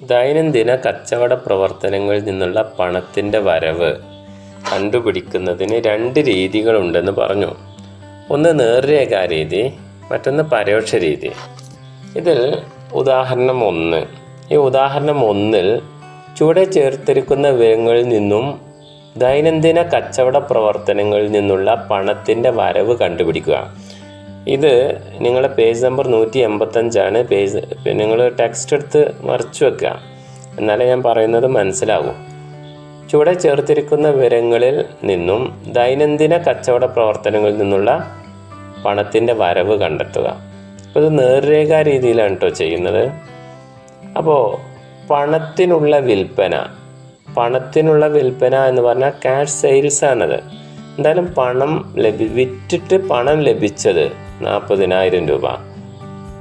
ദൈനംദിന കച്ചവട പ്രവർത്തനങ്ങളിൽ നിന്നുള്ള പണത്തിന്റെ വരവ് കണ്ടുപിടിക്കുന്നതിന് രണ്ട് രീതികളുണ്ടെന്ന് പറഞ്ഞു. ഒന്ന് നേർരേഖാ രീതി മറ്റൊന്ന് പരോക്ഷ രീതി. ഇതിൽ ഉദാഹരണം ഒന്ന്. ഈ ഉദാഹരണം ഒന്നിൽ ചുവടെ ചേർത്തിരിക്കുന്ന വിവരങ്ങളിൽ നിന്നും ദൈനംദിന കച്ചവട പ്രവർത്തനങ്ങളിൽ നിന്നുള്ള പണത്തിന്റെ വരവ് കണ്ടുപിടിക്കുക. ഇത് നിങ്ങളുടെ പേജ് നമ്പർ നൂറ്റി എൺപത്തഞ്ചാണ് പേജ് നിങ്ങൾ ടെക്സ്റ്റ് എടുത്ത് മറിച്ച് വെക്കുക. എന്നാലേ ഞാൻ പറയുന്നത് മനസ്സിലാവും. ചുവടെ ചേർത്തിരിക്കുന്ന വിവരങ്ങളിൽ നിന്നും ദൈനംദിന കച്ചവട പ്രവർത്തനങ്ങളിൽ നിന്നുള്ള പണത്തിന്റെ വരവ് കണ്ടെത്തുക. അപ്പോൾ ഇത് നേർരേഖാ രീതിയിലാണ് കേട്ടോ ചെയ്യുന്നത്. അപ്പോൾ പണത്തിനുള്ള വിൽപ്പന പണത്തിനുള്ള വിൽപ്പന എന്ന് പറഞ്ഞാൽ ക്യാഷ് സെയിൽസ് ആണത്. എന്തായാലും പണം ലഭി വിറ്റിട്ട് പണം ലഭിച്ചത് നാൽപ്പതിനായിരം രൂപ.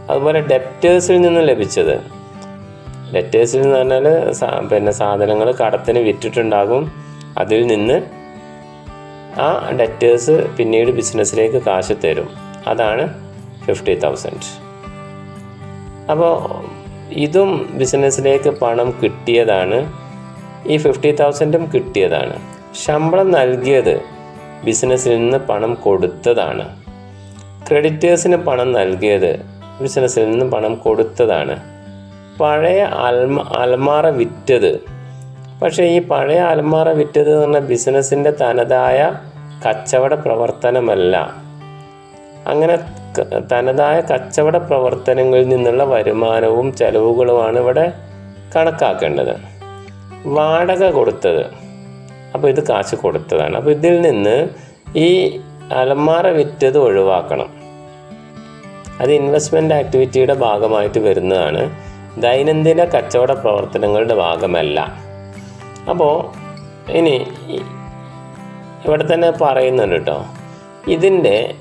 അതുപോലെ ഡെപ്റ്റേഴ്സിൽ നിന്ന് ലഭിച്ചത്. ഡെറ്റേഴ്സിൽ എന്ന് പറഞ്ഞാൽ പിന്നെ സാധനങ്ങൾ കടത്തിന് വിറ്റിട്ടുണ്ടാകും. അതിൽ നിന്ന് ആ ഡെറ്റേഴ്സ് പിന്നീട് ബിസിനസ്സിലേക്ക് കാശ് തരും. അതാണ് ഫിഫ്റ്റി തൗസൻഡ് അപ്പോൾ ഇതും ബിസിനസ്സിലേക്ക് പണം കിട്ടിയതാണ്. ഈ ഫിഫ്റ്റി തൗസൻഡും കിട്ടിയതാണ്. ശമ്പളം നൽകിയത് ബിസിനസ്സിൽ നിന്ന് പണം കൊടുത്തതാണ്. ക്രെഡിറ്റേഴ്സിന് പണം നൽകിയത്. ബിസിനസ്സിൽ നിന്ന് പണം കൊടുത്തതാണ്. പഴയ അൽമ അൽമാറ വിറ്റത്. പക്ഷേ ഈ പഴയ അൽമാറ വിറ്റത് എന്ന് പറഞ്ഞാൽ ബിസിനസ്സിന്റെ തനതായ കച്ചവട പ്രവർത്തനമല്ല. അങ്ങനെ തനതായ കച്ചവട പ്രവർത്തനങ്ങളിൽ നിന്നുള്ള വരുമാനവും ചെലവുകളുമാണ് ഇവിടെ കണക്കാക്കേണ്ടത്. വാടക കൊടുത്തത്. അപ്പോൾ ഇത് കാശ് കൊടുത്തതാണ്. അപ്പോൾ ഇതിൽ നിന്ന് ഈ അലമാര വിറ്റത് ഒഴിവാക്കണം. അത് ഇൻവെസ്റ്റ്മെന്റ് ആക്ടിവിറ്റിയുടെ ഭാഗമായിട്ട് വരുന്നതാണ്. ദൈനംദിന കച്ചവട പ്രവർത്തനങ്ങളുടെ ഭാഗമല്ല. അപ്പോൾ ഇനി ഇവിടെ തന്നെ പറയുന്നുണ്ട് കേട്ടോ ഇതിന്റെ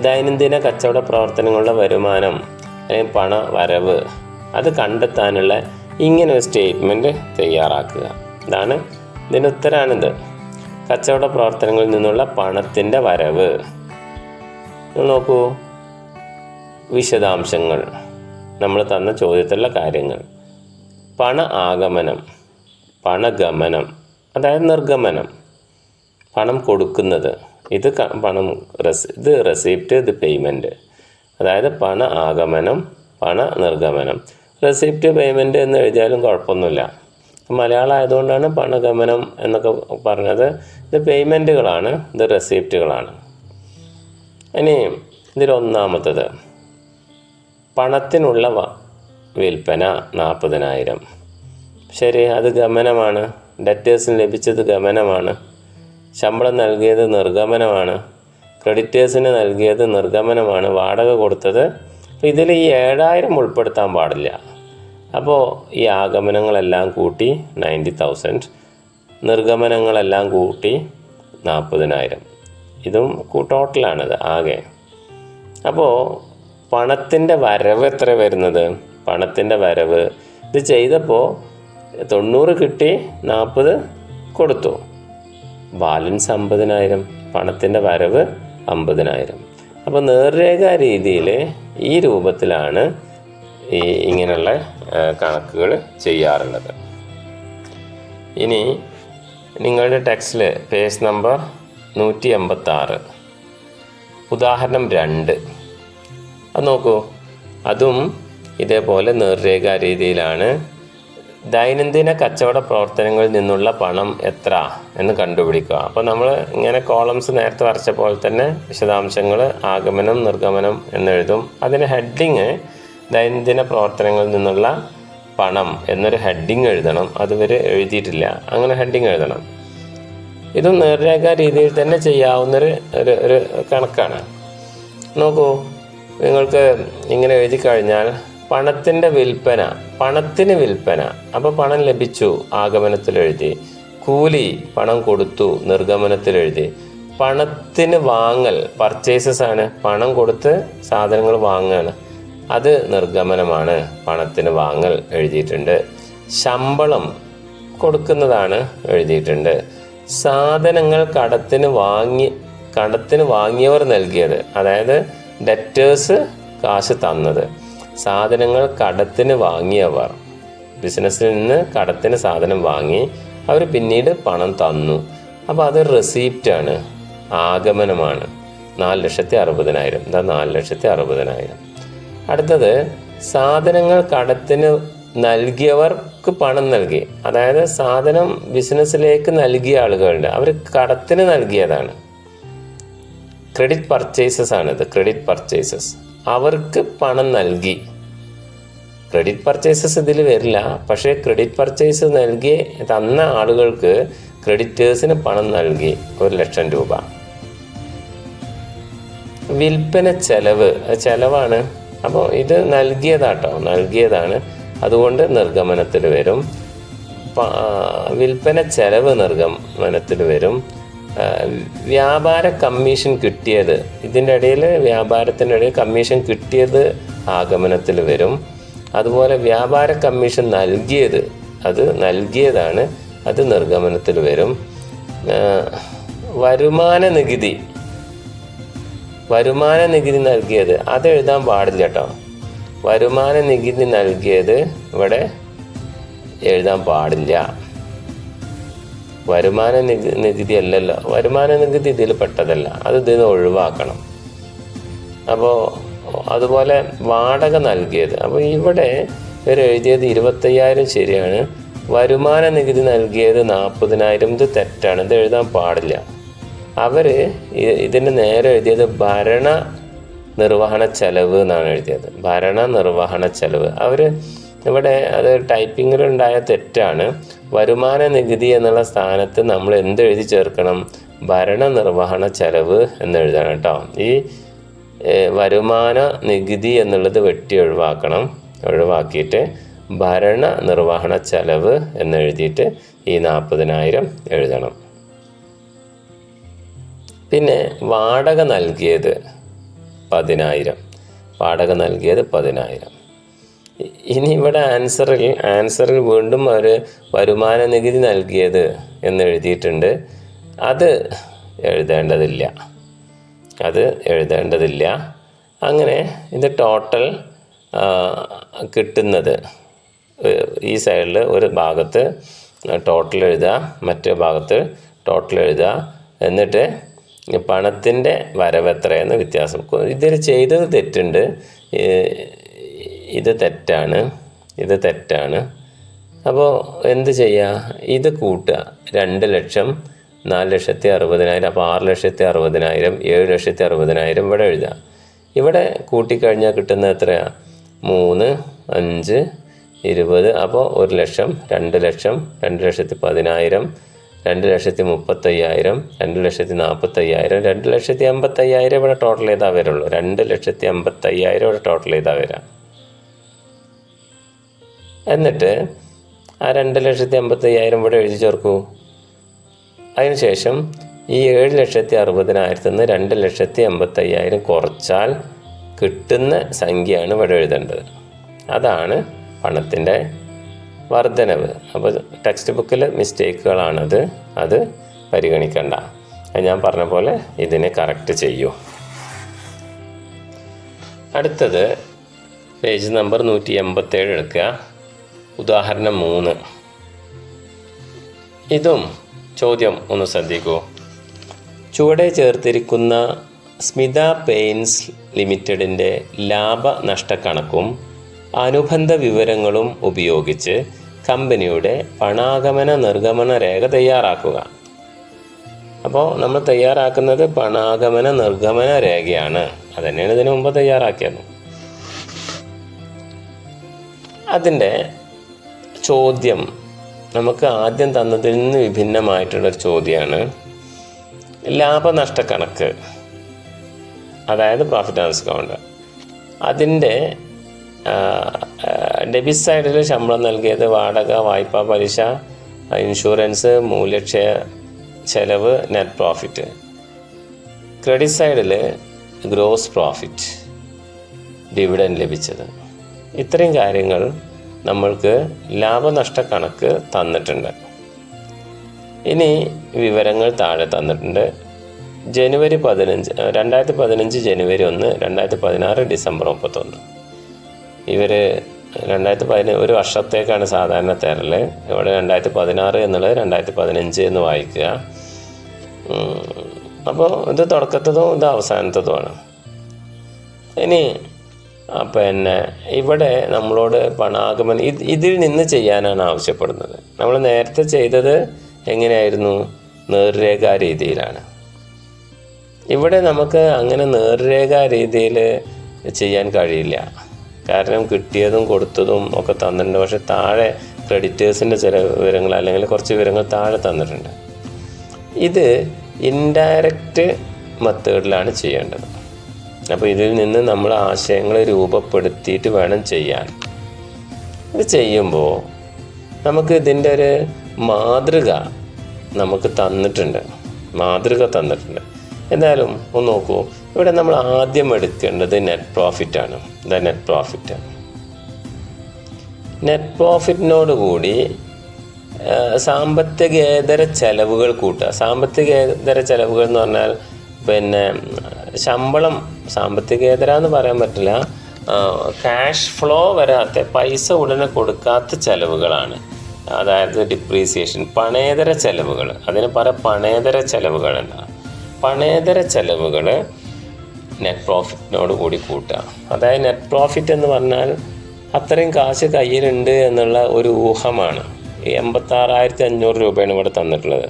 ദൈനംദിന കച്ചവട പ്രവർത്തനങ്ങളുടെ വരുമാനം അല്ലെങ്കിൽ പണ വരവ് അത് കണ്ടെത്താനുള്ള ഇങ്ങനെ ഒരു സ്റ്റേറ്റ്മെന്റ് തയ്യാറാക്കുക. ഇതാണ് ഇതിന്റെ ഉത്തരാണിത്. കച്ചവട പ്രവർത്തനങ്ങളിൽ നിന്നുള്ള പണത്തിന്റെ വരവ്. നോക്കൂ. വിശദാംശങ്ങൾ. നമ്മൾ തന്ന ചോദ്യത്തിലുള്ള കാര്യങ്ങൾ. പണ ആഗമനം പണഗമനം അതായത് നിർഗമനം. പണം കൊടുക്കുന്നത്. ഇത് പണം റെസി ഇത് റെസിപ്റ്റ് ഇത് പേയ്മെന്റ് അതായത് പണ ആഗമനം പണ നിർഗമനം. റെസിപ്റ്റ് പേയ്മെന്റ് എന്ന് എഴുതിയാലും കുഴപ്പമൊന്നുമില്ല. മലയാളം ആയതുകൊണ്ടാണ് പണഗമനം എന്നൊക്കെ പറഞ്ഞത്. ഇത് പേയ്മെന്റുകളാണ് ഇത് റെസിപ്റ്റുകളാണ് ഇനി ഇതിലൊന്നാമത്തത് പണത്തിനുള്ള വിൽപ്പന നാൽപ്പതിനായിരം. ശരി അത് ഗമനമാണ്. ഡെറ്റേഴ്സിന് ലഭിച്ചത് ഗമനമാണ്. ശമ്പളം നൽകിയത് നിർഗമനമാണ്. ക്രെഡിറ്റേഴ്സിന് നൽകിയത് നിർഗമനമാണ്. വാടക കൊടുത്തത് ഇതിൽ ഈ ഏഴായിരം ഉൾപ്പെടുത്താൻ പാടില്ല. അപ്പോൾ ഈ ആഗമനങ്ങളെല്ലാം കൂട്ടി നയന്റി തൗസൻഡ് നിർഗമനങ്ങളെല്ലാം കൂട്ടി നാൽപ്പതിനായിരം. ഇതും ടോട്ടലാണിത് ആകെ. അപ്പോൾ പണത്തിന്റെ വരവ് എത്ര വരുന്നത്? പണത്തിന്റെ വരവ് ഇത് ചെയ്തപ്പോൾ തൊണ്ണൂറ് കിട്ടി നാൽപ്പത് കൊടുത്തു. ബാലൻസ് അമ്പതിനായിരം പണത്തിന്റെ വരവ് അമ്പതിനായിരം. അപ്പോൾ നേർരേഖാ രീതിയിൽ ഈ രൂപത്തിലാണ് ഈ ഇങ്ങനെയുള്ള കണക്കുകൾ ചെയ്യാറുള്ളത്. ഇനി നിങ്ങളുടെ ടെക്സ്റ്റിൽ പേജ് നമ്പർ നൂറ്റി എൺപത്താറ് ഉദാഹരണം രണ്ട്. അത് നോക്കൂ. അതും ഇതേപോലെ നേർരേഖാ രീതിയിലാണ് ദൈനംദിന കച്ചവട പ്രവർത്തനങ്ങളിൽ നിന്നുള്ള പണം എത്ര എന്ന് കണ്ടുപിടിക്കുക. അപ്പോൾ നമ്മൾ ഇങ്ങനെ കോളംസ് നേരത്തെ വരച്ച പോലെ തന്നെ വിശദാംശങ്ങൾ ആഗമനം നിർഗമനം എന്നെഴുതും. അതിന് ഹെഡിങ് ദൈനംദിന പ്രവർത്തനങ്ങളിൽ നിന്നുള്ള പണം എന്നൊരു ഹെഡിങ് എഴുതണം. അതുവരെ എഴുതിയിട്ടില്ല. അങ്ങനെ ഹെഡിങ് എഴുതണം. ഇതും നേർരേഖാ രീതിയിൽ തന്നെ ചെയ്യാവുന്ന ഒരു ഒരു കണക്കാണ്. നോക്കൂ നിങ്ങൾക്ക് ഇങ്ങനെ എഴുതി കഴിഞ്ഞാൽ പണത്തിന്റെ വിൽപ്പന പണത്തിന് വിൽപ്പന. അപ്പോൾ പണം ലഭിച്ചു ആഗമനത്തിൽ എഴുതി. കൂലി പണം കൊടുത്തു നിർഗമനത്തിൽ എഴുതി. പണത്തിന് വാങ്ങൽ പർച്ചേസസ് ആണ്. പണം കൊടുത്ത് സാധനങ്ങൾ വാങ്ങുകയാണ് അത് നിർഗമനമാണ്. പണത്തിന് വാങ്ങൽ എഴുതിയിട്ടുണ്ട്. ശമ്പളം കൊടുക്കുന്നതാണ് എഴുതിയിട്ടുണ്ട്. സാധനങ്ങൾ കടത്തിന് വാങ്ങി കടത്തിന് വാങ്ങിയവർ നൽകിയത്. അതായത് ഡെറ്റേഴ്സ് കാശ് തന്നത്. സാധനങ്ങൾ കടത്തിന് വാങ്ങിയവർ. ബിസിനസ്സിൽ നിന്ന് കടത്തിന് സാധനം വാങ്ങി അവർ പിന്നീട് പണം തന്നു. അപ്പോൾ അത് റെസീപ്റ്റാണ് ആഗമനമാണ്. നാല് ലക്ഷത്തി അറുപതിനായിരം. എന്താ നാല് ലക്ഷത്തി അറുപതിനായിരം. അടുത്തത് സാധനങ്ങൾ കടത്തിന് നൽകിയവർക്ക് പണം നൽകി. അതായത് സാധനം ബിസിനസ്സിലേക്ക് നൽകിയ ആളുകളുണ്ട്. അവർ കടത്തിന് നൽകിയതാണ്. ക്രെഡിറ്റ് പർച്ചേസസ് ആണിത്. ക്രെഡിറ്റ് പർച്ചേസസ് അവർക്ക് പണം നൽകി. ക്രെഡിറ്റ് പർച്ചേസസ് ഇതിൽ വരില്ല. പക്ഷേ ക്രെഡിറ്റ് പർച്ചേസ് നൽകി തന്ന ആളുകൾക്ക് ക്രെഡിറ്റേഴ്സിന് പണം നൽകി ഒരു ലക്ഷം രൂപ. വിൽപ്പന ചെലവ്. ചെലവാണ്. അപ്പോൾ ഇത് നൽകിയതാട്ടോ. നൽകിയതാണ്. അതുകൊണ്ട് നിർഗമനത്തിൽ വരും. വിൽപ്പന ചെലവ് നിർഗമനത്തിൽ വരും. വ്യാപാര കമ്മീഷൻ കിട്ടിയത് ഇതിന്റെ ഇടയിൽ വ്യാപാരത്തിന്റെ ഇടയിൽ കമ്മീഷൻ കിട്ടിയത് ആഗമനത്തിൽ വരും. അതുപോലെ വ്യാപാര കമ്മീഷൻ നൽകിയത് അത് നൽകിയതാണ് അത് നിർഗമനത്തിൽ വരും. വരുമാന നികുതി വരുമാന നികുതി നൽകിയത് അത് എഴുതാൻ പാടില്ല കേട്ടോ. വരുമാന നികുതി നൽകിയത് ഇവിടെ എഴുതാൻ പാടില്ല. വരുമാന നികുതി അല്ലല്ലോ. വരുമാന നികുതി ഇതിൽ പെട്ടതല്ല. അത് ഇതിൽ നിന്ന് ഒഴിവാക്കണം. അപ്പോൾ അതുപോലെ വാടക നൽകിയത്. അപ്പോൾ ഇവിടെ ഇവർ എഴുതിയത് ഇരുപത്തയ്യായിരം ശരിയാണ്. വരുമാന നികുതി നൽകിയത് നാൽപ്പതിനായിരം. ഇത് തെറ്റാണ്. ഇത് എഴുതാൻ പാടില്ല. അവർ ഇതിന് നേരെ എഴുതിയത് ഭരണ നിർവഹണ ചെലവ് എന്നാണ് എഴുതിയത്. ഭരണ നിർവഹണ ചെലവ്. അവർ ഇവിടെ അത് ടൈപ്പിങ്ങിലുണ്ടായ തെറ്റാണ്. വരുമാന നികുതി എന്നുള്ള സ്ഥാനത്ത് നമ്മൾ എന്ത് എഴുതി ചേർക്കണം? ഭരണ നിർവഹണ ചെലവ് എന്ന് എഴുതണം കേട്ടോ. ഈ വരുമാന നികുതി എന്നുള്ളത് വെട്ടി ഒഴിവാക്കണം. ഒഴിവാക്കിയിട്ട് ഭരണ നിർവഹണ ചെലവ് എന്നെഴുതിയിട്ട് ഈ നാൽപ്പതിനായിരം എഴുതണം. പിന്നെ വാടക നൽകിയത്. പതിനായിരം. വാടക നൽകിയത് പതിനായിരം. ഇനി ഇവിടെ ആൻസറിൽ ആൻസറിൽ വീണ്ടും അവർ വരുമാന നികുതി നൽകിയത് എന്ന് എഴുതിയിട്ടുണ്ട് അത് എഴുതേണ്ടതില്ല. അത് എഴുതേണ്ടതില്ല. അങ്ങനെ ഇത് ടോട്ടൽ കിട്ടുന്നത് ഈ സൈഡിൽ ഒരു ഭാഗത്ത് ടോട്ടൽ എഴുതുക മറ്റേ ഭാഗത്ത് ടോട്ടൽ എഴുതുക എന്നിട്ട് പണത്തിന്റെ വരവ് എത്രയെന്ന് വ്യത്യാസം. ഇതിൽ ചെയ്തത് തെറ്റുണ്ട്. ഇത് തെറ്റാണ്. ഇത് തെറ്റാണ്. അപ്പോൾ എന്ത് ചെയ്യുക ഇത് കൂട്ടുക. രണ്ട് ലക്ഷം നാല് ലക്ഷത്തി അറുപതിനായിരം അപ്പോൾ ആറ് ലക്ഷത്തി അറുപതിനായിരം ഏഴ് ലക്ഷത്തി അറുപതിനായിരം ഇവിടെ എഴുതുക. ഇവിടെ കൂട്ടിക്കഴിഞ്ഞാൽ കിട്ടുന്നത് എത്രയാണ് മൂന്ന് അഞ്ച് ഇരുപത് അപ്പോൾ ഒരു ലക്ഷം രണ്ട് ലക്ഷം രണ്ട് ലക്ഷത്തി പതിനായിരം രണ്ട് ലക്ഷത്തി മുപ്പത്തയ്യായിരം രണ്ട് ലക്ഷത്തി നാൽപ്പത്തയ്യായിരം രണ്ട് ലക്ഷത്തി അമ്പത്തയ്യായിരം ഇവിടെ ടോട്ടൽ ചെയ്താൽ വരുള്ളൂ. രണ്ട് ലക്ഷത്തി അമ്പത്തയ്യായിരം ഇവിടെ ടോട്ടൽ ചെയ്താൽ വരാം. എന്നിട്ട് ആ രണ്ട് ലക്ഷത്തി അമ്പത്തയ്യായിരം ഇവിടെ എഴുതി ചേർക്കൂ. അതിനുശേഷം ഈ ഏഴ് ലക്ഷത്തി അറുപതിനായിരത്തിൽ നിന്ന് രണ്ട് ലക്ഷത്തി അമ്പത്തയ്യായിരം കുറച്ചാൽ കിട്ടുന്ന സംഖ്യയാണ് ഇവിടെ എഴുതേണ്ടത്. അതാണ് പണത്തിന്റെ വർധനവ് അപ്പോൾ ടെക്സ്റ്റ് ബുക്കിൽ മിസ്റ്റേക്കുകളാണത് അത് പരിഗണിക്കണ്ട. ഞാൻ പറഞ്ഞ പോലെ ഇതിനെ കറക്റ്റ് ചെയ്യൂ. അടുത്തത് പേജ് നമ്പർ നൂറ്റി എൺപത്തേഴ് എടുക്കുക. ഉദാഹരണം മൂന്ന്. ഇതും ചോദ്യം ഒന്ന് ശ്രദ്ധിക്കൂ. ചുവടെ ചേർത്തിരിക്കുന്ന സ്മിത പെയിൻസ് ലിമിറ്റഡിന്റെ ലാഭനഷ്ടക്കണക്കും അനുബന്ധ വിവരങ്ങളും ഉപയോഗിച്ച് കമ്പനിയുടെ പണാഗമന നിർഗമന രേഖ തയ്യാറാക്കുക. അപ്പോൾ നമ്മൾ തയ്യാറാക്കുന്നത് പണാഗമന നിർഗമന രേഖയാണ്. അതന്നെയാണ് ഇതിനു മുമ്പ് തയ്യാറാക്കിയത്. അതിന്റെ ചോദ്യം നമുക്ക് ആദ്യം തന്നതിൽ നിന്ന് വിഭിന്നമായിട്ടുള്ളൊരു ചോദ്യമാണ് ലാഭനഷ്ട കണക്ക് അതായത് പ്രോഫിറ്റ് ആൻഡ് ഡിസ്കൗണ്ട് അതിന്റെ ഡെബിറ്റ് സൈഡിൽ ശമ്പളം നൽകിയത് വാടക വായ്പാ പലിശ ഇൻഷുറൻസ് മൂല്യക്ഷയ ചെലവ് നെറ്റ് പ്രോഫിറ്റ്. ക്രെഡിറ്റ് സൈഡിൽ ഗ്രോസ് പ്രോഫിറ്റ് ഡിവിഡൻ ലഭിച്ചത്. ഇത്രയും കാര്യങ്ങൾ നമ്മൾക്ക് ലാഭനഷ്ട കണക്ക് തന്നിട്ടുണ്ട്. ഇനി വിവരങ്ങൾ താഴെ തന്നിട്ടുണ്ട്. ജനുവരി പതിനഞ്ച് രണ്ടായിരത്തി പതിനഞ്ച് ജനുവരി ഒന്ന് രണ്ടായിരത്തി പതിനാറ് ഡിസംബർ മുപ്പത്തൊന്ന്. ഇവർ രണ്ടായിരത്തി പതിന ഒരു വർഷത്തേക്കാണ് സാധാരണ തരൽ ഇവിടെ രണ്ടായിരത്തി പതിനാറ് എന്നുള്ളത് രണ്ടായിരത്തി പതിനഞ്ച് എന്ന് വായിക്കുക. അപ്പോൾ ഇത് തുടക്കത്തതും ഇത് അവസാനത്തതുമാണ്. ഇനി പിന്നെ ഇവിടെ നമ്മളോട് പണാഗമൻ ഇത് ഇതിൽ നിന്ന് ചെയ്യാനാണ് ആവശ്യപ്പെടുന്നത്. നമ്മൾ നേരത്തെ ചെയ്തത് എങ്ങനെയായിരുന്നു? നേർരേഖാ രീതിയിലാണ്. ഇവിടെ നമുക്ക് അങ്ങനെ നേർരേഖാ രീതിയിൽ ചെയ്യാൻ കഴിയില്ല. കാരണം കിട്ടിയതും കൊടുത്തതും ഒക്കെ തന്നിട്ടുണ്ട്. പക്ഷെ താഴെ ക്രെഡിറ്റേഴ്സിന്റെ ചില വിവരങ്ങൾ അല്ലെങ്കിൽ കുറച്ച് വിവരങ്ങൾ താഴെ തന്നിട്ടുണ്ട്. ഇത് ഇൻഡയറക്റ്റ് മെത്തേഡിലാണ് ചെയ്യേണ്ടത്. അപ്പോൾ ഇതിൽ നിന്ന് നമ്മൾ ആശയങ്ങൾ രൂപപ്പെടുത്തിയിട്ട് വേണം ചെയ്യാൻ. ഇത് ചെയ്യുമ്പോൾ നമുക്ക് ഇതിന്റെ ഒരു മാതൃക നമുക്ക് തന്നിട്ടുണ്ട്. മാതൃക തന്നിട്ടുണ്ട്. എന്തായാലും ഒന്ന് നോക്കൂ. ഇവിടെ നമ്മൾ ആദ്യം എടുക്കേണ്ടത് നെറ്റ് പ്രോഫിറ്റ് ആണ്. ദ നെറ്റ് പ്രോഫിറ്റ് നെറ്റ് പ്രോഫിറ്റിനോട് കൂടി ആ, സാമ്പത്തികേതര ചെലവുകൾ കൂട്ടുക. സാമ്പത്തികേതര ചെലവുകൾ എന്ന് പറഞ്ഞാൽ പിന്നെ ശമ്പളം സാമ്പത്തികേതര എന്ന് പറയാൻ പറ്റില്ല. ക്യാഷ് ഫ്ലോ വരാത്ത പൈസ ഉടനെ കൊടുക്കാത്ത ചെലവുകളാണ്. അതായത് ഡിപ്രീസിയേഷൻ പണേതര ചെലവുകൾ. അതിന് പറ പണേതര ചെലവുകൾ എന്നാണ് പണേതര ചെലവുകൾ നെറ്റ് പ്രോഫിറ്റിനോട് കൂടി കൂട്ടുക. അതായത് നെറ്റ് പ്രോഫിറ്റ് എന്ന് പറഞ്ഞാൽ അത്രയും കാശ് കയ്യിലുണ്ട് എന്നുള്ള ഒരു ഊഹമാണ്. ഈ എൺപത്താറായിരത്തി അഞ്ഞൂറ് രൂപയാണ് ഇവിടെ തന്നിട്ടുള്ളത്.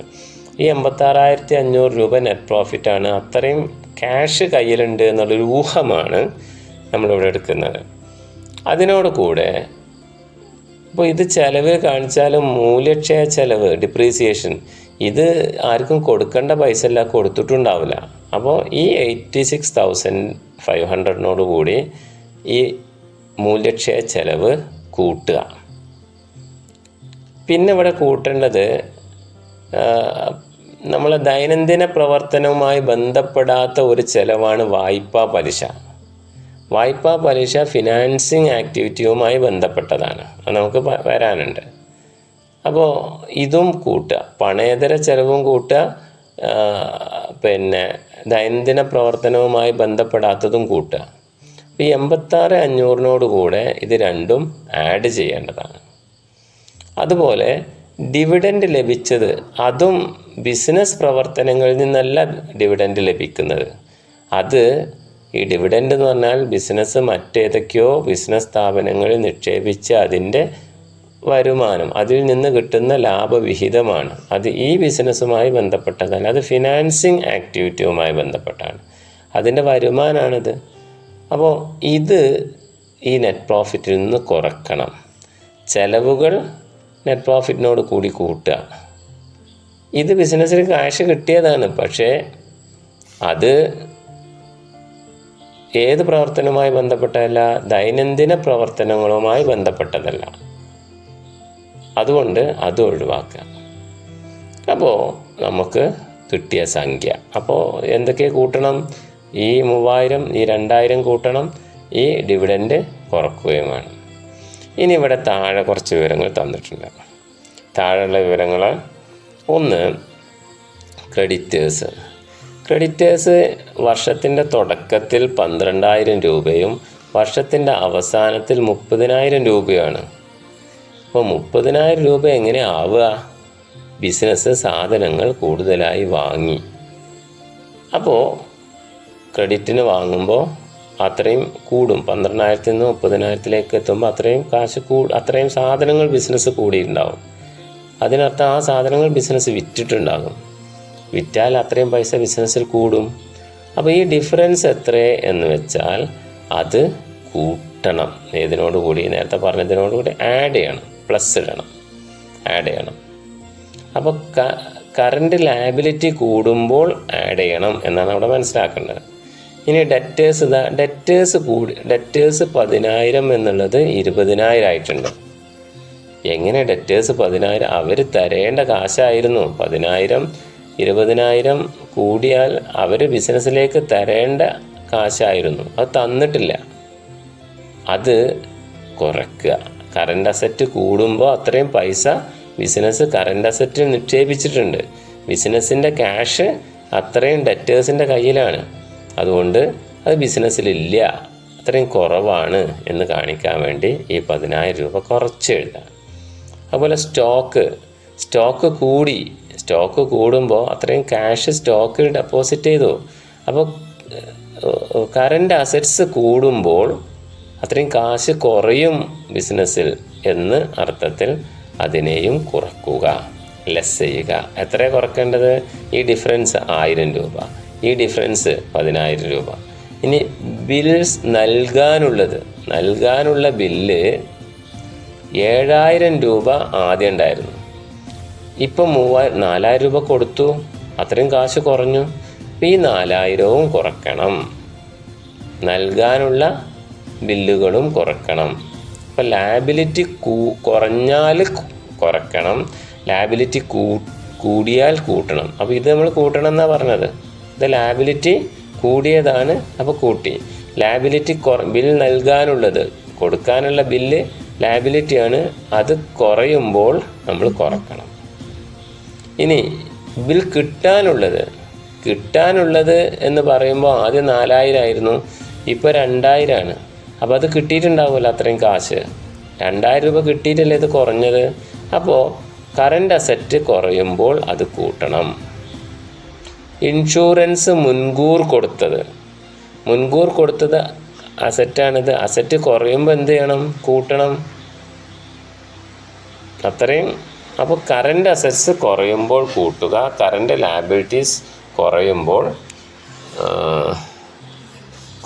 ഈ എൺപത്താറായിരത്തി അഞ്ഞൂറ് രൂപ നെറ്റ് പ്രോഫിറ്റാണ് അത്രയും ക്യാഷ് കയ്യിലുണ്ട് എന്നുള്ളൊരു ഊഹമാണ് നമ്മളിവിടെ എടുക്കുന്നത്. അതിനോട് കൂടെ അപ്പോൾ ഇത് ചിലവ് കാണിച്ചാലും മൂല്യക്ഷയ ചിലവ് ഡിപ്രീസിയേഷൻ ഇത് ആർക്കും കൊടുക്കേണ്ട പൈസ അല്ല കൊടുത്തിട്ടുണ്ടാവില്ല. അപ്പോൾ ഈ എയ്റ്റി സിക്സ് തൗസൻഡ് ഫൈവ് ഹൺഡ്രഡിനോട് കൂടി ഈ മൂല്യക്ഷയ ചെലവ് കൂട്ടുക. പിന്നെ ഇവിടെ കൂട്ടേണ്ടത് നമ്മളെ ദൈനംദിന പ്രവർത്തനവുമായി ബന്ധപ്പെടാത്ത ഒരു ചെലവാണ് വായ്പാ പലിശ. വായ്പാ പലിശ ഫിനാൻസിങ് ആക്ടിവിറ്റിയുമായി ബന്ധപ്പെട്ടതാണ്. അത് നമുക്ക് വരാനുണ്ട്. അപ്പോൾ ഇതും കൂട്ടുക. പണേതര ചെലവും കൂട്ടുക പിന്നെ ദൈനംദിന പ്രവർത്തനവുമായി ബന്ധപ്പെടാത്തതും കൂട്ടുക. ഈ എൺപത്താറ് അഞ്ഞൂറിനോട് കൂടെ ഇത് രണ്ടും ആഡ് ചെയ്യേണ്ടതാണ്. അതുപോലെ ഡിവിഡൻഡ് ലഭിച്ചത് അതും ബിസിനസ് പ്രവർത്തനങ്ങളിൽ നിന്നല്ല ഡിവിഡൻഡ് ലഭിക്കുന്നത്. അത് ഈ ഡിവിഡൻഡ് എന്ന് പറഞ്ഞാൽ ബിസിനസ് മറ്റേതൊക്കെയോ ബിസിനസ് സ്ഥാപനങ്ങളിൽ നിക്ഷേപിച്ച് അതിന്റെ വരുമാനം. അതിൽ നിന്ന് കിട്ടുന്ന ലാഭവിഹിതമാണ്. അത് ഈ ബിസിനസ്സുമായി ബന്ധപ്പെട്ടതല്ല അത് ഫിനാൻസിങ് ആക്ടിവിറ്റിയുമായി ബന്ധപ്പെട്ടാണ്. അതിന്റെ വരുമാനമാണിത് അപ്പോൾ ഇത് ഈ നെറ്റ് പ്രോഫിറ്റിൽ നിന്ന് കുറക്കണം. ചെലവുകൾ നെറ്റ് പ്രോഫിറ്റിനോട് കൂടി കൂട്ടുക. ഇത് ബിസിനസ്സിൽ കാശ് കിട്ടിയതാണ്. പക്ഷേ അത് ഏത് പ്രവർത്തനവുമായി ബന്ധപ്പെട്ടതല്ല ദൈനംദിന പ്രവർത്തനങ്ങളുമായി ബന്ധപ്പെട്ടതല്ല. അതുകൊണ്ട് അത് ഒഴിവാക്കുക. അപ്പോൾ നമുക്ക് കിട്ടിയ സംഖ്യ. അപ്പോൾ എന്തൊക്കെ കൂട്ടണം? ഈ മൂവായിരം ഈ രണ്ടായിരം കൂട്ടണം. ഈ ഡിവിഡൻഡ് കുറക്കുകയും വേണം ഇനി ഇവിടെ താഴെ കുറച്ച് വിവരങ്ങൾ തന്നിട്ടുണ്ട്. താഴെയുള്ള വിവരങ്ങൾ ഒന്ന് ക്രെഡിറ്റേഴ്സ് ക്രെഡിറ്റേഴ്സ് വർഷത്തിന്റെ തുടക്കത്തിൽ പന്ത്രണ്ടായിരം രൂപയും വർഷത്തിന്റെ അവസാനത്തിൽ മുപ്പതിനായിരം രൂപയാണ് അപ്പോൾ മുപ്പതിനായിരം രൂപ എങ്ങനെ ആവുക? ബിസിനസ് സാധനങ്ങൾ കൂടുതലായി വാങ്ങി. അപ്പോൾ ക്രെഡിറ്റിന് വാങ്ങുമ്പോൾ അത്രയും കൂടും. പന്ത്രണ്ടായിരത്തിൽ നിന്ന് മുപ്പതിനായിരത്തിലേക്ക് എത്തുമ്പോൾ അത്രയും കാശ് കൂ അത്രയും സാധനങ്ങൾ ബിസിനസ് കൂടിയിട്ടുണ്ടാവും. അതിനർത്ഥം ആ സാധനങ്ങൾ ബിസിനസ് വിറ്റിട്ടുണ്ടാകും. വിറ്റാൽ അത്രയും പൈസ ബിസിനസ്സിൽ കൂടും. അപ്പോൾ ഈ ഡിഫറൻസ് എത്ര എന്ന് വെച്ചാൽ അത് കൂട്ടണം. ഏതിനോട് കൂടി നേരത്തെ പറഞ്ഞതിനോട് കൂടി ആഡ് ചെയ്യണം. പ്ലസ് ഇടണം ആഡ് ചെയ്യണം. അപ്പോൾ കറണ്ട് ലാബിലിറ്റി കൂടുമ്പോൾ ആഡ് ചെയ്യണം എന്നാണ് അവിടെ മനസ്സിലാക്കേണ്ടത്. ഇനി ഡെറ്റേഴ്സ് ഇതാ ഡെറ്റേഴ്സ് കൂടി ഡെറ്റേഴ്സ് പതിനായിരം എന്നുള്ളത് ഇരുപതിനായിരം ആയിട്ടുണ്ട്. എങ്ങനെ ഡെറ്റേഴ്സ് പതിനായിരം അവർ തരേണ്ട കാശായിരുന്നു. പതിനായിരം ഇരുപതിനായിരം കൂടിയാൽ അവർ ബിസിനസ്സിലേക്ക് തരേണ്ട കാശായിരുന്നു. അത് തന്നിട്ടില്ല. അത് കുറയ്ക്കുക. കറണ്ട് അസറ്റ് കൂടുമ്പോൾ അത്രയും പൈസ ബിസിനസ് കറണ്ട് അസറ്റിൽ നിക്ഷേപിച്ചിട്ടുണ്ട്. ബിസിനസ്സിന്റെ ക്യാഷ് അത്രയും ഡെറ്റേഴ്സിന്റെ കയ്യിലാണ്. അതുകൊണ്ട് അത് ബിസിനസ്സിലില്ല അത്രയും കുറവാണ് എന്ന് കാണിക്കാൻ വേണ്ടി ഈ പതിനായിരം രൂപ കുറച്ച് എഴുതാം. അതുപോലെ സ്റ്റോക്ക് സ്റ്റോക്ക് കൂടി. സ്റ്റോക്ക് കൂടുമ്പോൾ അത്രയും ക്യാഷ് സ്റ്റോക്കിൽ ഡെപ്പോസിറ്റ് ചെയ്തു. അപ്പോൾ കറണ്ട് അസറ്റ്സ് കൂടുമ്പോൾ അത്രയും കാശ് കുറയും ബിസിനസ്സിൽ എന്ന് അർത്ഥത്തിൽ അതിനെയും കുറക്കുക ലെസ് ചെയ്യുക. എത്ര കുറക്കേണ്ടത്? ഈ ഡിഫറൻസ് ആയിരം രൂപ ഈ ഡിഫറൻസ് പതിനായിരം രൂപ. ഇനി ബിൽസ് നൽകാനുള്ളത് നൽകാനുള്ള ബില്ല് ഏഴായിരം രൂപ ആദ്യം ഉണ്ടായിരുന്നു. ഇപ്പം മൂവായിരം നാലായിരം രൂപ കൊടുത്തു അത്രയും കാശ് കുറഞ്ഞു. ഈ നാലായിരവും കുറക്കണം. നൽകാനുള്ള ബില്ലുകളും കുറക്കണം. അപ്പോൾ ലാബിലിറ്റി കൂ കുറഞ്ഞാൽ കുറക്കണം. ലാബിലിറ്റി കൂ കൂടിയാൽ കൂട്ടണം. അപ്പോൾ ഇത് നമ്മൾ കൂട്ടണം എന്നാണ് പറഞ്ഞത്. ഇത് ലാബിലിറ്റി കൂടിയതാണ് അപ്പോൾ കൂട്ടി. ലാബിലിറ്റി കുറ ബിൽ നൽകാനുള്ളത് കൊടുക്കാനുള്ള ബില്ല് ലാബിലിറ്റിയാണ് അത് കുറയുമ്പോൾ നമ്മൾ കുറക്കണം. ഇനി ബിൽ കിട്ടാനുള്ളത് കിട്ടാനുള്ളത് എന്ന് പറയുമ്പോൾ ആദ്യം നാലായിരം ആയിരുന്നു. ഇപ്പോൾ രണ്ടായിരമാണ് അപ്പോൾ അത് കിട്ടിയിട്ടുണ്ടാവുമല്ലോ അത്രയും കാശ്. രണ്ടായിരം രൂപ കിട്ടിയിട്ടല്ലേ ഇത് കുറഞ്ഞത്? അപ്പോൾ കറന്റ് അസറ്റ് കുറയുമ്പോൾ അത് കൂട്ടണം. ഇൻഷുറൻസ് മുൻകൂർ കൊടുത്തത്. മുൻകൂർ കൊടുത്തത് അസറ്റാണിത് അസറ്റ് കുറയുമ്പോൾ എന്ത് ചെയ്യണം? കൂട്ടണം. അത്രയും. അപ്പോൾ കറന്റ് അസറ്റ്സ് കുറയുമ്പോൾ കൂട്ടുക. കറന്റ് ലാബിലിറ്റീസ് കുറയുമ്പോൾ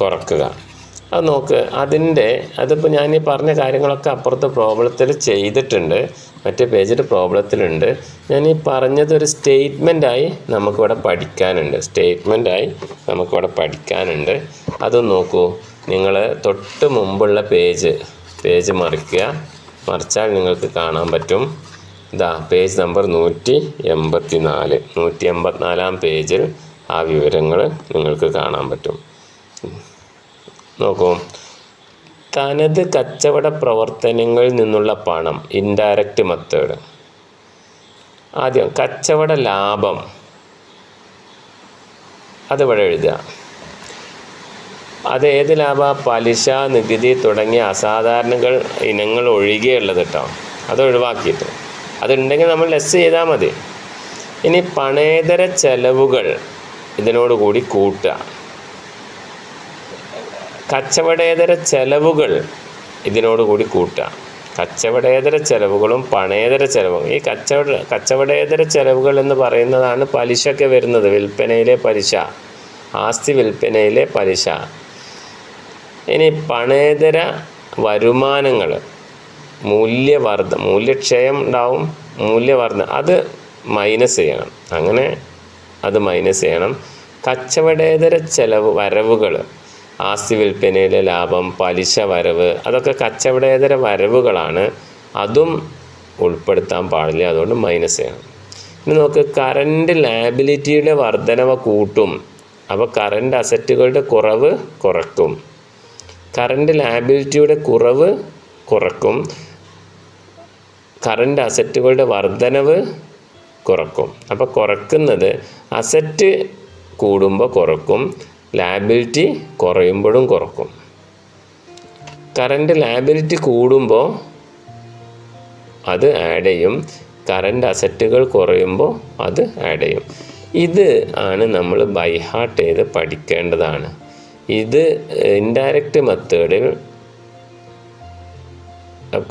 കുറക്കുക. അത് നോക്ക് അതിന്റെ അതിപ്പോൾ ഞാൻ ഈ പറഞ്ഞ കാര്യങ്ങളൊക്കെ അപ്പുറത്തെ പ്രോബ്ലത്തിൽ ചെയ്തിട്ടുണ്ട്. മറ്റേ പേജിൽ പ്രോബ്ലത്തിലുണ്ട്. ഞാൻ ഈ പറഞ്ഞതൊരു സ്റ്റേറ്റ്മെന്റായി നമുക്കിവിടെ പഠിക്കാനുണ്ട്. സ്റ്റേറ്റ്മെന്റായി നമുക്കിവിടെ പഠിക്കാനുണ്ട്. അതും നോക്കൂ നിങ്ങൾ തൊട്ട് മുമ്പുള്ള പേജ് പേജ് മറിക്കുക. മറിച്ചാൽ നിങ്ങൾക്ക് കാണാൻ പറ്റും. ഇതാ പേജ് നമ്പർ നൂറ്റി എൺപത്തി നാല് നൂറ്റി എൺപത്തിനാലാം പേജിൽ ആ വിവരങ്ങൾ നിങ്ങൾക്ക് കാണാൻ പറ്റും. നോക്കൂ. തനത് കച്ചവട പ്രവർത്തനങ്ങളിൽ നിന്നുള്ള പണം ഇൻഡയറക്റ്റ് മെത്തേഡ് ആദ്യം കച്ചവട ലാഭം. അതിവിടെ എഴുതുക. അത് ഏത് ലാഭ? പലിശ നികുതി തുടങ്ങിയ അസാധാരണകൾ ഇനങ്ങൾ ഒഴികെയുള്ളത് കേട്ടോ അത് ഒഴിവാക്കിയിട്ട്. അതുണ്ടെങ്കിൽ നമ്മൾ ലെസ് ചെയ്താൽ മതി. ഇനി പണേതര ചെലവുകൾ ഇതിനോടുകൂടി കൂട്ടുക. കച്ചവടേതര ചെലവുകൾ ഇതിനോടുകൂടി കൂട്ടുക. കച്ചവടേതര ചെലവുകളും പണേതര ചെലവും. ഈ കച്ചവട കച്ചവടേതര ചെലവുകൾ എന്ന് പറയുന്നതാണ് പലിശയൊക്കെ വരുന്നത്. വിൽപ്പനയിലെ പലിശ ആസ്തി വിൽപ്പനയിലെ പലിശ. ഇനി പണേതര വരുമാനങ്ങൾ മൂല്യവർദ്ധ മൂല്യക്ഷയം ഉണ്ടാവും മൂല്യവർദ്ധ അത് മൈനസ് ചെയ്യണം. അങ്ങനെ അത് മൈനസ് ചെയ്യണം. കച്ചവടേതര ചെലവ് വരവുകൾ ആസ്തി വിൽപ്പനയിലെ ലാഭം പലിശ വരവ് അതൊക്കെ കച്ചവടേതര വരവുകളാണ്. അതും ഉൾപ്പെടുത്താൻ പാടില്ല. അതുകൊണ്ട് മൈനസ് ചെയ്യണം ഇനി നോക്ക് കറണ്ട് ലാബിലിറ്റിയുടെ വർധനവ കൂട്ടും. അപ്പോൾ കറണ്ട് അസറ്റുകളുടെ കുറവ് കുറക്കും. കറണ്ട് ലാബിലിറ്റിയുടെ കുറവ് കുറക്കും. കറണ്ട് അസറ്റുകളുടെ വർധനവ് കുറക്കും. അപ്പോൾ കുറക്കുന്നത് അസറ്റ് കൂടുമ്പോൾ കുറക്കും. ലാബിലിറ്റി കുറയുമ്പോഴും കുറക്കും. കറണ്ട് ലാബിലിറ്റി കൂടുമ്പോൾ അത് ആഡ് ചെയ്യും. കറണ്ട് അസറ്റുകൾ കുറയുമ്പോൾ അത് ആഡ് ചെയ്യും. ഇത് ആണ് നമ്മൾ ബൈ ഹാർട്ട് ചെയ്ത് പഠിക്കേണ്ടതാണ്. ഇത് ഇൻഡയറക്റ്റ് മെത്തേഡിൽ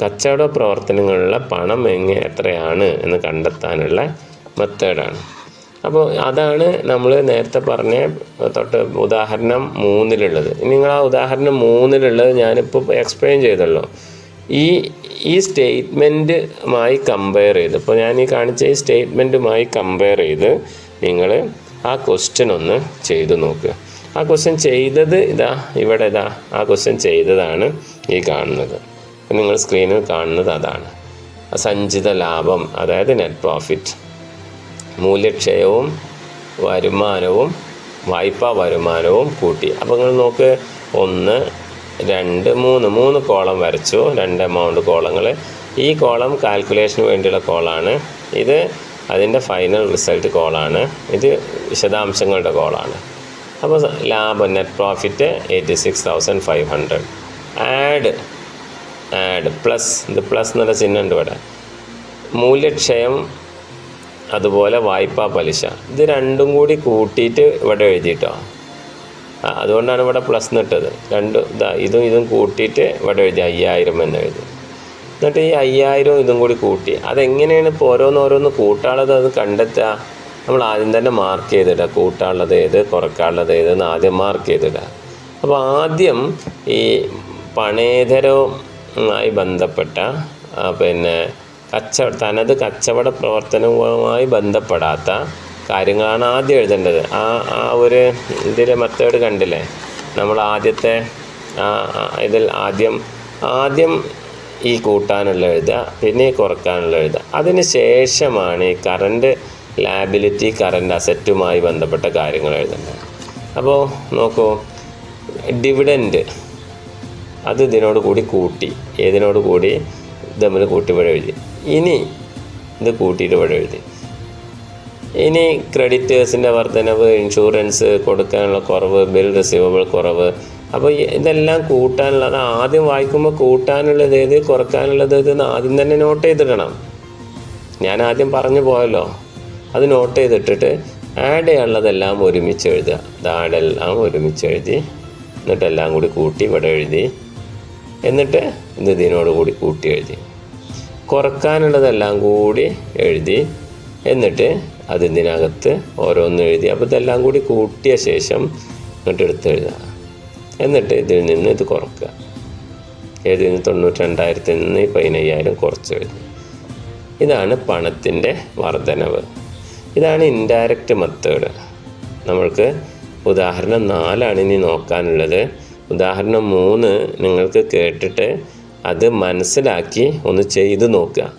കച്ചവട പ്രവർത്തനങ്ങളിലുള്ള പണം എങ്ങനെ എത്രയാണ് എന്ന് കണ്ടെത്താനുള്ള മെത്തേഡാണ് അപ്പോൾ അതാണ് നമ്മൾ നേരത്തെ പറഞ്ഞ തൊട്ട് ഉദാഹരണം മൂന്നിലുള്ളത്. നിങ്ങൾ ആ ഉദാഹരണം മൂന്നിലുള്ളത് ഞാനിപ്പോൾ എക്സ്പ്ലെയിൻ ചെയ്തല്ലോ ഈ ഈ സ്റ്റേറ്റ്മെന്റുമായി കമ്പയർ ചെയ്ത് ഇപ്പോൾ ഞാൻ ഈ കാണിച്ച ഈ സ്റ്റേറ്റ്മെന്റുമായി കമ്പയർ ചെയ്ത് നിങ്ങൾ ആ ക്വസ്റ്റ്യൻ ഒന്ന് ചെയ്തു നോക്കുക ആ ക്വസ്റ്റ്യൻ ചെയ്തത് ഇതാ ഇവിടെ ഇതാ ആ ക്വസ്റ്റ്യൻ ചെയ്തതാണ് ഈ കാണുന്നത്. നിങ്ങൾ സ്ക്രീനിൽ കാണുന്നത് അതാണ്. സഞ്ചിത ലാഭം അതായത് നെറ്റ് പ്രോഫിറ്റ് മൂല്യക്ഷയവും വരുമാനവും വായ്പാ വരുമാനവും കൂട്ടി. അപ്പോൾ നിങ്ങൾ നോക്ക് ഒന്ന് രണ്ട് മൂന്ന് മൂന്ന് കോളം വരച്ചു. രണ്ട് എമൗണ്ട് കോളങ്ങൾ ഈ കോളം കാൽക്കുലേഷന് വേണ്ടിയുള്ള കോളാണ്. ഇത് അതിന്റെ ഫൈനൽ റിസൾട്ട് കോളാണ്. ഇത് വിശദാംശങ്ങളുടെ കോളാണ്. അപ്പോൾ ലാഭം net profit eighty six thousand five hundred add add plus ഇത് പ്ലസ് എന്നുള്ള ചിഹ്നമുണ്ട് ഇവിടെ. മൂല്യക്ഷയം അതുപോലെ വായ്പാ പലിശ. ഇത് രണ്ടും കൂടി കൂട്ടിയിട്ട് ഇവിടെ എഴുതിയിട്ടോ? അതുകൊണ്ടാണ് ഇവിടെ പ്ലസ് നിട്ടത് രണ്ട് ഇതാ ഇതും ഇതും കൂട്ടിയിട്ട് ഇവിടെ എഴുതി അയ്യായിരം എന്ന് എഴുതി. എന്നിട്ട് ഈ അയ്യായിരവും ഇതും കൂടി കൂട്ടി. അതെങ്ങനെയാണ് ഇപ്പോൾ ഓരോന്നോരോന്ന് കൂട്ടാനുള്ളത് അത് കണ്ടെത്തുക? നമ്മൾ ആദ്യം തന്നെ മാർക്ക് ചെയ്തിടുക. കൂട്ടാനുള്ളത് ഏത് കുറക്കാനുള്ളത് ഏതെന്ന് ആദ്യം മാർക്ക് ചെയ്തിടുക. അപ്പോൾ ആദ്യം ഈ പണേതരവുമായി ബന്ധപ്പെട്ട പിന്നെ കച്ചവട തനത് കച്ചവട പ്രവർത്തനവുമായി ബന്ധപ്പെടാത്ത കാര്യങ്ങളാണ് ആദ്യം എഴുതേണ്ടത്. ആ ആ ഒരു ഇതിലെ മെത്തേഡ് കണ്ടില്ലേ? നമ്മൾ ആദ്യത്തെ ഇതിൽ ആദ്യം ആദ്യം ഈ കൂട്ടാനുള്ള എഴുതുക പിന്നെ ഈ കുറക്കാനുള്ള എഴുതുക. അതിന് ശേഷമാണ് ഈ കറണ്ട് ലാബിലിറ്റി കറണ്ട് അസറ്റുമായി ബന്ധപ്പെട്ട കാര്യങ്ങൾ എഴുതേണ്ടത്. അപ്പോൾ നോക്കൂ ഡിവിഡൻഡ് അത് ഇതിനോട് കൂടി കൂട്ടി. ഏതിനോട് കൂടി? ഇത് കൂട്ടി ഇവിടെ എഴുതി. ഇനി ഇത് കൂട്ടിയിട്ട് ഇവിടെ എഴുതി. ഇനി ക്രെഡിറ്റേഴ്സിന്റെ വർധനവ് ഇൻഷുറൻസ് കൊടുക്കാനുള്ള കുറവ് ബിൽ റിസീവബിൾ കുറവ്. അപ്പോൾ ഇതെല്ലാം കൂട്ടാനുള്ള അത് ആദ്യം വായിക്കുമ്പോൾ കൂട്ടാനുള്ളത് ഏത് കുറക്കാനുള്ളത് ഏത് ആദ്യം തന്നെ നോട്ട് ചെയ്തിടണം. ഞാൻ ആദ്യം പറഞ്ഞു പോയല്ലോ. അത് നോട്ട് ചെയ്തിട്ടിട്ട് ആഡ് ചെയ്യാനുള്ളതെല്ലാം ഒരുമിച്ച് എഴുതുക. ഇത് ആഡെല്ലാം ഒരുമിച്ച് എഴുതി. എന്നിട്ടെല്ലാം കൂടി കൂട്ടി ഇവിടെ എഴുതി. എന്നിട്ട് ഇത് കൂടി കൂട്ടി എഴുതി. കുറക്കാനുള്ളതെല്ലാം കൂടി എഴുതി. എന്നിട്ട് അത് ഇതിനകത്ത് ഓരോന്ന് എഴുതി. അപ്പോൾ ഇതെല്ലാം കൂടി കൂട്ടിയ ശേഷം എന്നിട്ട് എടുത്ത് എഴുതുക എന്നിട്ട് ഇതിൽ നിന്ന് ഇത് കുറക്കുക. ഏതിൽ നിന്ന് തൊണ്ണൂറ്റി രണ്ടായിരത്തിൽ നിന്ന് പതിനയ്യായിരം കുറച്ച് എഴുതി. ഇതാണ് പണത്തിന്റെ വർധനവ്. ഇതാണ് ഇൻഡയറക്റ്റ് മെത്തേഡ് നമ്മൾക്ക് ഉദാഹരണം നാലാണ് ഇനി നോക്കാനുള്ളത്. ഉദാഹരണം മൂന്ന് നിങ്ങൾക്ക് കേട്ടിട്ട് അത് മനസ്സിലാക്കി ഒന്ന് ചെയ്ത് നോക്കുക.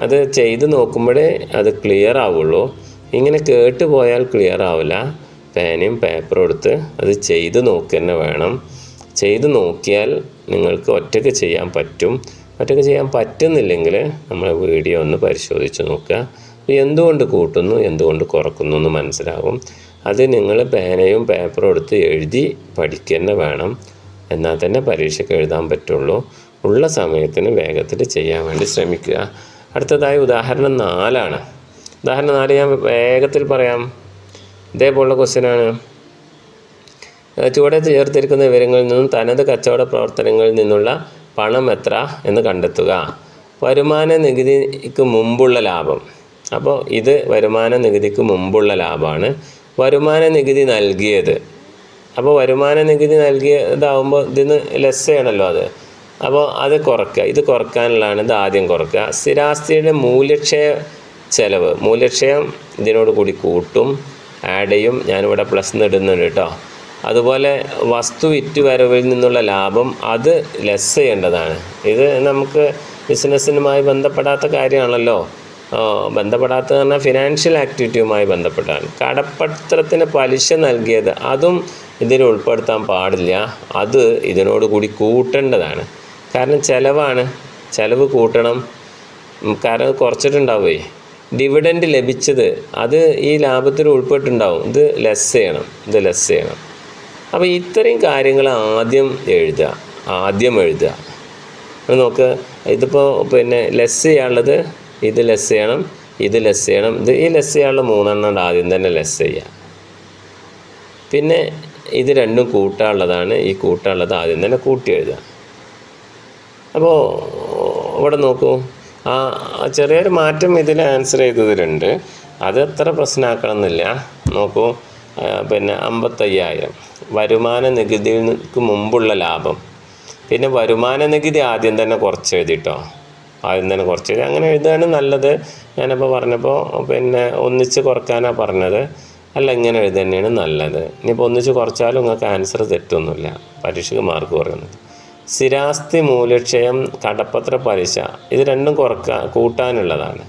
അത് ചെയ്ത് നോക്കുമ്പോഴേ അത് ക്ലിയർ ആവുള്ളൂ. ഇങ്ങനെ കേട്ട് പോയാൽ ക്ലിയർ ആവില്ല. പേനയും പേപ്പറും എടുത്ത് അത് ചെയ്ത് നോക്കുക തന്നെ വേണം. ചെയ്ത് നോക്കിയാൽ നിങ്ങൾക്ക് ഒറ്റയ്ക്ക് ചെയ്യാൻ പറ്റും. ഒറ്റയ്ക്ക് ചെയ്യാൻ പറ്റുന്നില്ലെങ്കിൽ നമ്മൾ വീഡിയോ ഒന്ന് പരിശോധിച്ച് നോക്കുക. എന്തുകൊണ്ട് കൂട്ടുന്നു? എന്തുകൊണ്ട് കുറക്കുന്നു? എന്ന് മനസ്സിലാവും. അത് നിങ്ങൾ പേനയും പേപ്പറും എടുത്ത് എഴുതി പഠിക്കുക തന്നെ വേണം. എന്നാൽ തന്നെ പരീക്ഷയ്ക്ക് എഴുതാൻ പറ്റുള്ളൂ. ഉള്ള സമയത്തിന് വേഗത്തിൽ ചെയ്യാൻ വേണ്ടി ശ്രമിക്കുക. അടുത്തതായി ഉദാഹരണം നാലാണ്. ഉദാഹരണം നാല് ഞാൻ വേഗത്തിൽ പറയാം. ഇതേപോലുള്ള ക്വസ്റ്റ്യനാണ് ചുവടെ ചേർത്തിരിക്കുന്ന വിവരങ്ങളിൽ നിന്നും തനത് കച്ചവട പ്രവർത്തനങ്ങളിൽ നിന്നുള്ള പണം എത്ര എന്ന് കണ്ടെത്തുക. വരുമാന നികുതിക്ക് മുമ്പുള്ള ലാഭം. അപ്പോൾ ഇത് വരുമാന നികുതിക്ക് മുമ്പുള്ള ലാഭമാണ്. വരുമാന നികുതി നൽകിയത്. അപ്പോൾ വരുമാന നികുതി നൽകിയതാവുമ്പോൾ ഇതിന് ലെസ് ചെയ്യണമല്ലോ അത്. അപ്പോൾ അത് കുറയ്ക്കുക ഇത് കുറക്കാനുള്ളതാണ് ഇത് ആദ്യം കുറയ്ക്കുക സ്ഥിരാസ്തിയുടെ മൂല്യക്ഷയ ചെലവ്. മൂല്യക്ഷയം ഇതിനോട് കൂടി കൂട്ടും. ആഡ് ചെയ്യും. ഞാനിവിടെ പ്ലസ് ഇടുന്നുണ്ട് കേട്ടോ അതുപോലെ വസ്തു വിറ്റ് വരവിൽ നിന്നുള്ള ലാഭം അത് ലെസ് ചെയ്യേണ്ടതാണ്. ഇത് നമുക്ക് ബിസിനസ്സിനുമായി ബന്ധപ്പെടാത്ത കാര്യമാണല്ലോ. ബന്ധപ്പെടാത്തത് പറഞ്ഞാൽ ഫിനാൻഷ്യൽ ആക്ടിവിറ്റിയുമായി ബന്ധപ്പെട്ടാണ്. കടപ്പത്രത്തിന് പലിശ നൽകിയത് അതും ഇതിൽ ഉൾപ്പെടുത്താൻ പാടില്ല. അത് ഇതിനോട് കൂടി കൂട്ടേണ്ടതാണ്. കാരണം ചിലവാണ്. ചിലവ് കൂട്ടണം. കാരണം കുറച്ചിട്ടുണ്ടാവുമേ ഡിവിഡൻഡ് ലഭിച്ചത് അത് ഈ ലാഭത്തിൽ ഉൾപ്പെട്ടിട്ടുണ്ടാവും. ഇത് ലെസ് ചെയ്യണം. ഇത് ലെസ് ചെയ്യണം. അപ്പോൾ ഇത്രയും കാര്യങ്ങൾ ആദ്യം എഴുതുക. ആദ്യം എഴുതുക. നോക്ക് ഇതിപ്പോൾ പിന്നെ ലെസ് ചെയ്യാനുള്ളത് ഇത് ലെസ് ചെയ്യണം ഇത് ലെസ് ചെയ്യണം. ഇത് ഈ ലെസ് ചെയ്യാനുള്ള മൂന്നെണ്ണം ഉണ്ട് ആദ്യം തന്നെ ലെസ് ചെയ്യുക. പിന്നെ ഇത് രണ്ടും കൂട്ടാനുള്ളതാണ്. ഈ കൂട്ടാനുള്ളത് ആദ്യം തന്നെ കൂട്ടി എഴുതുക. അപ്പോൾ ഇവിടെ നോക്കൂ. ആ ചെറിയൊരു മാറ്റം ഇതിൽ ആൻസർ ചെയ്തതിലുണ്ട്. അത് അത്ര പ്രശ്നമാക്കണം എന്നില്ല. നോക്കൂ. പിന്നെ അമ്പത്തയ്യായിരം. വരുമാന നികുതിക്ക് മുമ്പുള്ള ലാഭം. പിന്നെ വരുമാന നികുതി ആദ്യം തന്നെ കുറച്ച് എഴുതിട്ടോ ആദ്യം തന്നെ കുറച്ച്. അങ്ങനെ എഴുതുകയാണ് നല്ലത്. ഞാനപ്പോൾ പറഞ്ഞപ്പോൾ പിന്നെ ഒന്നിച്ച് കുറക്കാനാണ് പറഞ്ഞത്. അല്ല ഇങ്ങനെ എഴുതി നല്ലത്. ഇനിയിപ്പോൾ ഒന്നിച്ച് കുറച്ചാലും നിങ്ങൾക്ക് ആൻസർ തെറ്റൊന്നുമില്ല. പരീക്ഷയ്ക്ക് മാർക്ക് കുറയുന്നത്. സ്ഥിരാസ്തി മൂലക്ഷയം കടപ്പത്ര പലിശ ഇത് രണ്ടും കുറയ്ക്കാൻ കൂട്ടാനുള്ളതാണ്.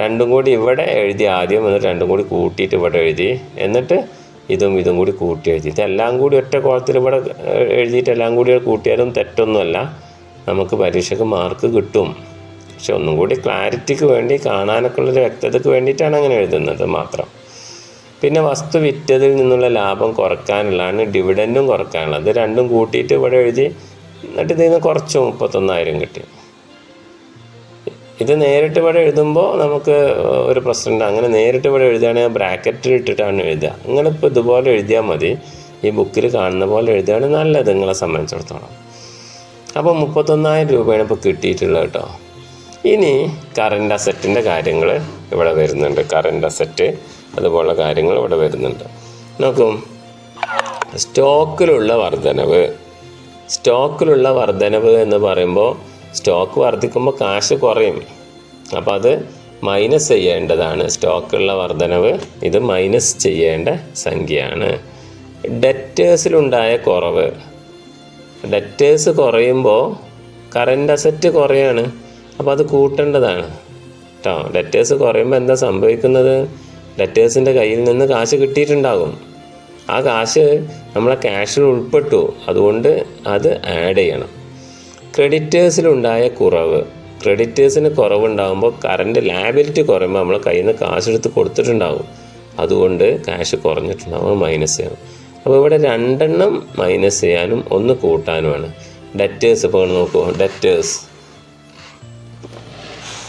രണ്ടും കൂടി ഇവിടെ എഴുതി ആദ്യം എന്നിട്ട് രണ്ടും കൂടി കൂട്ടിയിട്ട് ഇവിടെ എഴുതി. എന്നിട്ട് ഇതും ഇതും കൂടി കൂട്ടി എഴുതി. ഇതെല്ലാം കൂടി ഒറ്റ കോളത്തിൽ ഇവിടെ എഴുതിയിട്ട് എല്ലാം കൂടി കൂട്ടിയാലും തെറ്റൊന്നുമല്ല. നമുക്ക് പരീക്ഷയ്ക്ക് മാർക്ക് കിട്ടും. പക്ഷെ ഒന്നും കൂടി ക്ലാരിറ്റിക്ക് വേണ്ടി കാണാനൊക്കെ ഉള്ളൊരു വ്യക്തതയ്ക്ക് വേണ്ടിയിട്ടാണ് അങ്ങനെ എഴുതുന്നത് മാത്രം. പിന്നെ വസ്തു വിറ്റതിൽ നിന്നുള്ള ലാഭം കുറയ്ക്കാനുള്ളതാണ് ഡിവിഡന്റും കുറയ്ക്കാനുള്ളത് അത് രണ്ടും കൂട്ടിയിട്ട് ഇവിടെ എഴുതി എന്നിട്ട് ഇതിൽ നിന്ന് കുറച്ച് മുപ്പത്തൊന്നായിരം കിട്ടി. ഇത് നേരിട്ട് ഇവിടെ എഴുതുമ്പോൾ നമുക്ക് ഒരു പ്രശ്നമുണ്ട്. അങ്ങനെ നേരിട്ട് ഇവിടെ എഴുതുകയാണെങ്കിൽ ബ്രാക്കറ്റിൽ ഇട്ടിട്ടാണ് എഴുതുക. നിങ്ങളിപ്പോൾ ഇതുപോലെ എഴുതിയാൽ മതി. ഈ ബുക്കിൽ കാണുന്ന പോലെ എഴുതുകയാണ് നല്ലത് നിങ്ങളെ സംബന്ധിച്ചിടത്തോളം. അപ്പോൾ മുപ്പത്തൊന്നായിരം രൂപയാണ് ഇപ്പോൾ കിട്ടിയിട്ടുള്ളത് കേട്ടോ. ഇനി കറണ്ട് അസറ്റിന്റെ കാര്യങ്ങൾ ഇവിടെ വരുന്നുണ്ട്. കറണ്ട് അസറ്റ് അതുപോലുള്ള കാര്യങ്ങൾ ഇവിടെ വരുന്നുണ്ട്. നോക്കും. സ്റ്റോക്കിലുള്ള വർധനവ് സ്റ്റോക്കിലുള്ള വർധനവ് എന്ന് പറയുമ്പോൾ സ്റ്റോക്ക് വർദ്ധിക്കുമ്പോൾ കാശ് കുറയും. അപ്പോൾ അത് മൈനസ് ചെയ്യേണ്ടതാണ്. സ്റ്റോക്കുള്ള വർധനവ് ഇത് മൈനസ് ചെയ്യേണ്ട സംഖ്യയാണ്. ഡെറ്റേഴ്സിലുണ്ടായ കുറവ്. ഡെറ്റേഴ്സ് കുറയുമ്പോൾ കറന്റ് അസറ്റ് കുറയാണ്. അപ്പോൾ അത് കൂട്ടേണ്ടതാണ്. കേട്ടോ ഡെറ്റേഴ്സ് കുറയുമ്പോൾ എന്താ സംഭവിക്കുന്നത്? ഡെറ്റേഴ്സിന്റെ കയ്യിൽ നിന്ന് കാശ് കിട്ടിയിട്ടുണ്ടാകും. ആ കാശ് നമ്മളെ ക്യാഷിൽ ഉൾപ്പെട്ടു. അതുകൊണ്ട് അത് ആഡ് ചെയ്യണം. ക്രെഡിറ്റേഴ്സിലുണ്ടായ കുറവ്. ക്രെഡിറ്റേഴ്സിന് കുറവുണ്ടാകുമ്പോൾ കറണ്ട് ലാബിലിറ്റി കുറയുമ്പോൾ നമ്മൾ കയ്യിൽ നിന്ന് കാശ് എടുത്ത് കൊടുത്തിട്ടുണ്ടാകും. അതുകൊണ്ട് ക്യാഷ് കുറഞ്ഞിട്ടുണ്ടാകും മൈനസ് ചെയ്യണം. അപ്പോൾ ഇവിടെ രണ്ടെണ്ണം മൈനസ് ചെയ്യാനും ഒന്ന് കൂട്ടാനുമാണ്. ഡെറ്റേഴ്സ് ഇപ്പോൾ നോക്കൂ ഡെറ്റേഴ്സ്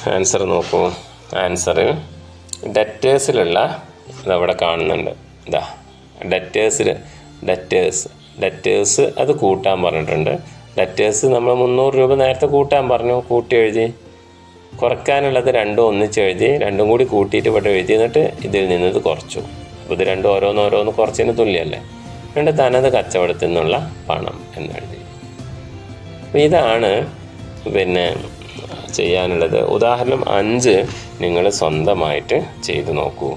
ആൻസർ നോക്കൂ. ആൻസർ ഡെറ്റേഴ്സിലുള്ള ഇതവിടെ കാണുന്നുണ്ട്. ഇതാ. ഡെറ്റേഴ്സിൽ ഡെറ്റേഴ്സ് ഡെറ്റേഴ്സ് അത് കൂട്ടാൻ പറഞ്ഞിട്ടുണ്ട്. ഡെറ്റേഴ്സ് നമ്മൾ മുന്നൂറ് രൂപ നേരത്തെ കൂട്ടാൻ പറഞ്ഞു. കൂട്ടി എഴുതി. കുറയ്ക്കാനുള്ളത് രണ്ടും ഒന്നിച്ച് എഴുതി. രണ്ടും കൂടി കൂട്ടിയിട്ട് ഇവിടെ എഴുതി. എന്നിട്ട് ഇതിൽ നിന്ന് ഇത് കുറച്ചു. അപ്പോൾ ഇത് രണ്ടും ഓരോന്ന് ഓരോന്ന് കുറച്ചതിന് തുല്യമല്ലേ? രണ്ട് തനത് കച്ചവടത്തിൽ നിന്നുള്ള പണം എന്നെഴുതി അപ്പോൾ ഇതാണ് പിന്നെ ചെയ്യാനുള്ളത്. ഉദാഹരണം അഞ്ച് നിങ്ങൾ സ്വന്തമായിട്ട് ചെയ്തു നോക്കൂ.